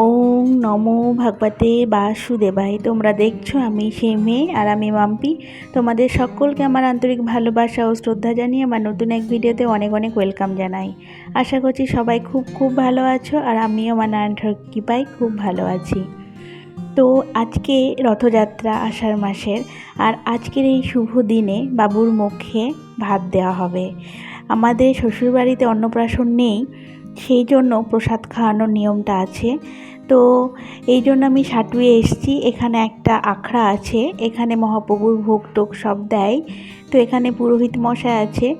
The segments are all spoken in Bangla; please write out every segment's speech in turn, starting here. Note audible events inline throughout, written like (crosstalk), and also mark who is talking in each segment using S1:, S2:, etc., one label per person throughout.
S1: ওম নমো ভাগবতে বাসুদেবাই তোমরা দেখছ আমি সেই মেয়ে আর আমি মাম্পি। তোমাদের সকলকে আমার আন্তরিক ভালোবাসা ও শ্রদ্ধা জানিয়ে আমার নতুন এক ভিডিওতে অনেক অনেক ওয়েলকাম জানাই। আশা করছি সবাই খুব খুব ভালো আছো আর আমিও আমার নারায়ণ কৃপায় খুব ভালো আছি। তো আজকে রথযাত্রা আষাঢ় মাসের আর আজকের এই শুভ দিনে বাবুর মুখে ভাত দেওয়া হবে। আমাদের শ্বশুরবাড়িতে অন্নপ্রাশন নেই। সেই জন্য প্রসাদ খাওয়ানোর নিয়মটা আছে। তো এই জন্য আমি সাটুয়ে এসছি। এখানে একটা আখড়া আছে, এখানে মহাপ্রভুর ভোগ টোক সব দেয়। তো এখানে পুরোহিত মশাই আছে।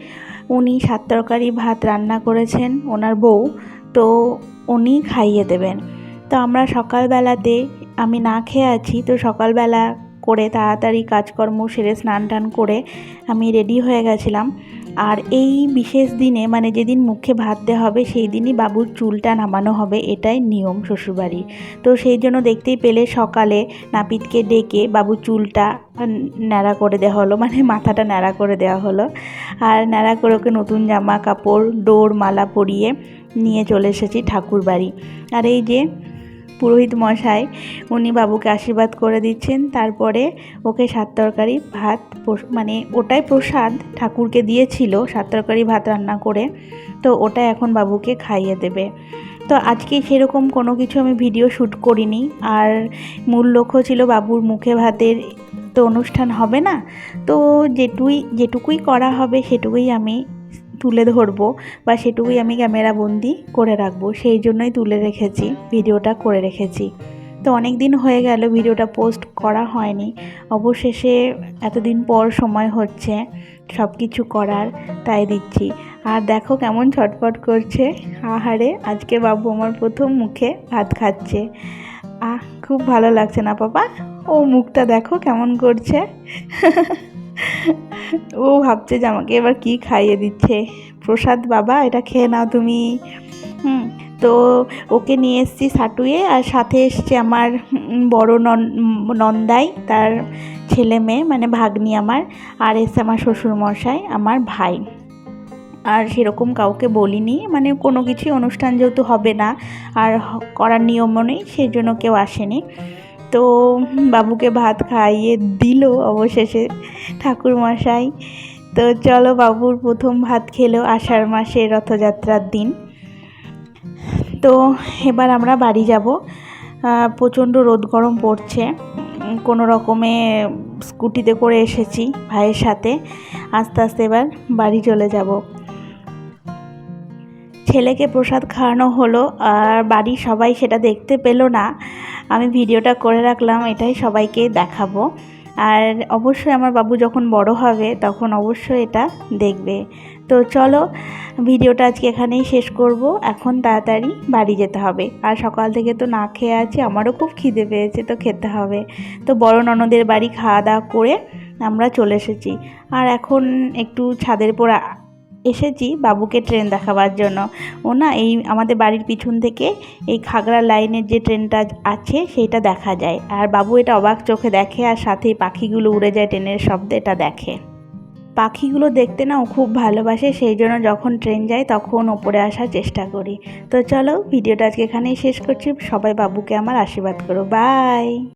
S1: উনি সাত তরকারি ভাত রান্না করেছেন, ওনার বউ। তো উনি খাইয়ে দেবেন। তো আমরা সকালবেলাতে, আমি না খেয়ে আছি, তো সকালবেলা করে তাড়াতাড়ি কাজকর্ম সেরে স্নান টান করে আমি রেডি হয়ে গেছিলাম। আর এই বিশেষ দিনে মানে যেদিন মুখে ভাত দেওয়া হবে, সেই দিনই বাবুর চুলটা নামানো হবে, এটাই নিয়ম শ্বশুরবাড়ির। তো সেই জন্য দেখতেই পেলে সকালে নাপিতকে ডেকে বাবুর চুলটা ন্যাড়া করে দেওয়া হলো মানে মাথাটা ন্যাড়া করে দেওয়া হলো। আর ন্যাড়া করে ওকে নতুন জামা কাপড় ডোর মালা পরিয়ে নিয়ে চলে এসেছি ঠাকুর বাড়ি আর এই যে পুরোহিত মশাই, উনি বাবুকে আশীর্বাদ করে দিচ্ছেন। তারপরে ওকে সাত তরকারি, ভাত মানে ওটাই প্রসাদ ঠাকুরকে দিয়েছিল, সাত তরকারি, ভাত রান্না করে। তো ওটা এখন বাবুকে খাইয়ে দেবে। তো আজকে সেরকম কোনো কিছু আমি ভিডিও শ্যুট করিনি। আর মূল লক্ষ্য ছিল বাবুর মুখে ভাতের তো অনুষ্ঠান হবে না। তো যেটুই, যেটুকুই করা হবে সেটুকুই আমি তুলে ধরবো বা সেটুকুই আমি ক্যামেরা বন্দি করে রাখব, সেই জন্যই তুলে রেখেছি, ভিডিওটা করে রেখেছি। তো অনেক দিন হয়ে গেল, ভিডিওটা পোস্ট করা হয়নি। অবশেষে এতদিন পর সময় হচ্ছে সব কিছু করার, তাই দিচ্ছি। আর দেখো কেমন ছটফট করছে। আহারে, আজকে বাবু আমার প্রথম মুখে ভাত খাচ্ছে। আহ, খুব ভালো লাগছে না, পাপা? ও মুখটা দেখো কেমন করছে। (laughs) ও ভাবছে যে আমাকে এবার কি খাইয়ে দিচ্ছে। প্রসাদ বাবা, এটা খেয়ে নাও তুমি। হুম, তো ওকে নিয়ে এসছি সাটুয়ে আর সাথে এসছে আমার বড় নন্দাই, তার ছেলে মেয়ে মানে ভাগ্নি আমার, আর এসছে আমার শ্বশুরমশাই, আমার ভাই। আর সেরকম কাউকে বলিনি মানে কোনো কিছুই অনুষ্ঠান যেহেতু হবে না, আর করার নিয়মও নেই, সেই জন্য কেউ আসেনি। তো বাবুকে ভাত খাইয়ে দিল অবশেষে ঠাকুরমশাই। তো চলো বাবুর প্রথম ভাত খেলো আষাঢ় মাসে রথযাত্রার দিন। তো এবার আমরা বাড়ি যাব। প্রচণ্ড রোদ গরম পড়ছে। কোনো রকমে স্কুটিতে করে এসেছি ভাইয়ের সাথে। আস্তে আস্তে এবার বাড়ি চলে যাব। ছেলেকে প্রসাদ খাওয়ানো হলো আর বাড়ির সবাই সেটা দেখতে পেল না। আমি ভিডিওটা করে রাখলাম, এটাই সবাইকে দেখাবো। আর অবশ্যই আমার বাবু যখন বড় হবে তখন অবশ্যই এটা দেখবে। তো চলো, ভিডিওটা আজকে এখানেই শেষ করব। এখন তাড়াতাড়ি বাড়ি যেতে হবে। আর সকাল থেকে তো না খেয়ে আছি, আমারও খুব খিদে পেয়েছে তো খেতে হবে। তো বড় ননদের বাড়ি খাওয়া দাওয়া করে আমরা চলে এসেছি। আর এখন একটু ছাদের উপর এসেছি বাবুকে ট্রেন দেখাবার জন্য। ও না, এই আমাদের বাড়ির পিছন থেকে এই খাগড়া লাইনের যে ট্রেনটা আছে, সেইটা দেখা যায়। আর বাবু এটা অবাক চোখে দেখে, আর সাথেই পাখিগুলো উড়ে যায় ট্রেনের শব্দে এটা দেখে। পাখিগুলো দেখতে না ও খুব ভালোবাসে, সেই জন্য যখন ট্রেন যায় তখন ওপরে আসার চেষ্টা করি। তো চলো, ভিডিওটা আজকে এখানেই শেষ করছি। সবাই বাবুকে আমার আশীর্বাদ করো। বাই